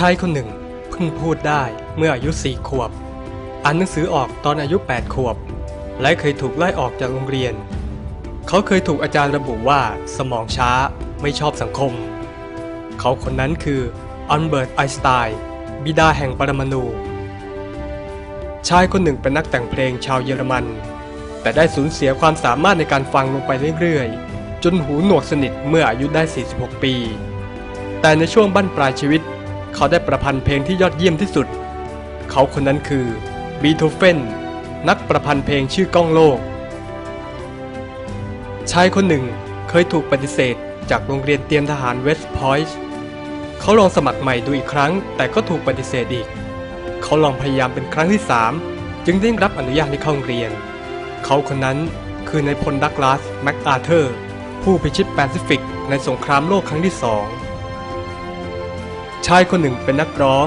ชายคนหนึ่งเพิ่งพูดได้เมื่ออายุสี่ขวบ อ่านหนังสือออกตอนอายุ 8 ขวบ และเคยถูกไล่ออกจากโรงเรียน เขาเคยถูกอาจารย์ระบุว่าสมองช้าไม่ชอบสังคม เขาคนนั้นคืออัลเบิร์ตไอน์สไตน์บิดาแห่งปรมาณูชายคนหนึ่งเป็นนักแต่งเพลงชาวเยอรมัน แต่ได้สูญเสียความสามารถในการฟังลงไปเรื่อยๆ จนหูหนวกสนิทเมื่ออายุได้ 46 ปี แต่ในช่วงบั้นปลายชีวิต เขาได้ประพันธ์เพลงที่ยอดเยี่ยมที่สุด เขาคนนั้นคือบีโธเฟนนักประพันธ์เพลงชื่อก้องโลก ชายคนหนึ่งเคยถูกปฏิเสธจากโรงเรียนเตรียมทหารเวสต์พอยต์เขาลองสมัครใหม่ดูอีกครั้ง แต่ก็ถูกปฏิเสธอีก เขาลองพยายามเป็นครั้งที่ 3 จึงได้รับอนุญาตให้เข้าโรงเรียน เขาคนนั้นคือนายพลดักลาสแมคอาเธอร์ ผู้พิชิตแปซิฟิกในสงครามโลกครั้งที่สอง ชายคนหนึ่งเป็นนักร้อง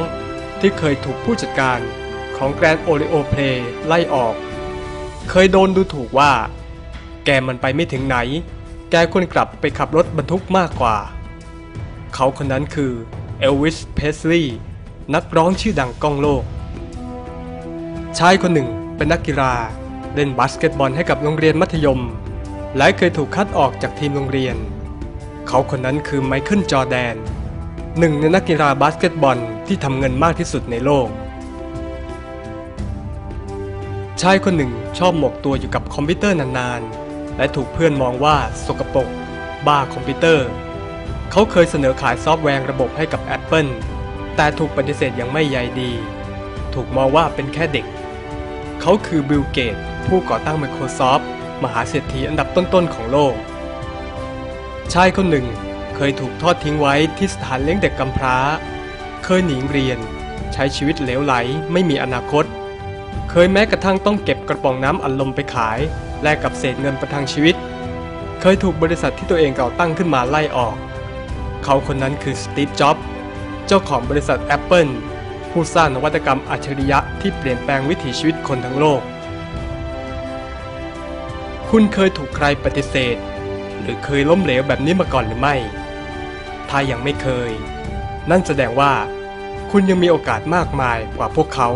ที่เคยถูกผู้จัดการของแกรนโอริโอเพลไล่ออก เคยโดนดูถูกว่า แกมันไปไม่ถึงไหน แกควรกลับไปขับรถบรรทุกมากกว่า เขาคนนั้นคือเอลวิส เพสลีย์นักร้องชื่อดังก้องโลก ชายคนหนึ่งเป็นนักกีฬาเล่นบาสเกตบอลให้กับโรงเรียนมัธยม และเคยถูกคัดออกจากทีมโรงเรียน เขาคนนั้นคือไมเคิลจอแดน หนึ่งในนักกีฬาบาสเกตบอลที่ทำเงินมากที่สุดในโลก ชายคนหนึ่งชอบหมกตัวอยู่กับคอมพิวเตอร์นานๆ และถูกเพื่อนมองว่าสกปรก บ้าคอมพิวเตอร์ เขาเคยเสนอขายซอฟต์แวร์ระบบให้กับ Apple แต่ถูกปฏิเสธอย่างไม่ใยดี ถูกมองว่าเป็นแค่เด็ก เขาคือบิลเกตผู้ก่อตั้ง Microsoft มหาเศรษฐีอันดับต้นๆของโลก ชายคนหนึ่ง เคยถูกทอดทิ้งไว้ที่สถานเลี้ยงเด็กกำพร้า เคยหนีเรียน ใช้ชีวิตเหลวไหลไม่มีอนาคต เคยแม้กระทั่งต้องเก็บกระป๋องน้ำอัดลมไปขาย แลกกับเศษเงินประทังชีวิต เคยถูกบริษัทที่ตัวเองก่อตั้งขึ้นมาไล่ออก เขาคนนั้นคือสตีฟ จ็อบส์เจ้าของบริษัท Apple ผู้สร้างนวัตกรรมอัจฉริยะที่เปลี่ยนแปลงวิถีชีวิตคนทั้งโลก คุณเคยถูกใครปฏิเสธ หรือเคยล้มเหลวแบบนี้มาก่อนหรือไม่ ถ้ายังไม่เคย นั่นแสดงว่า คุณยังมีโอกาสมากมายกว่าพวกเขา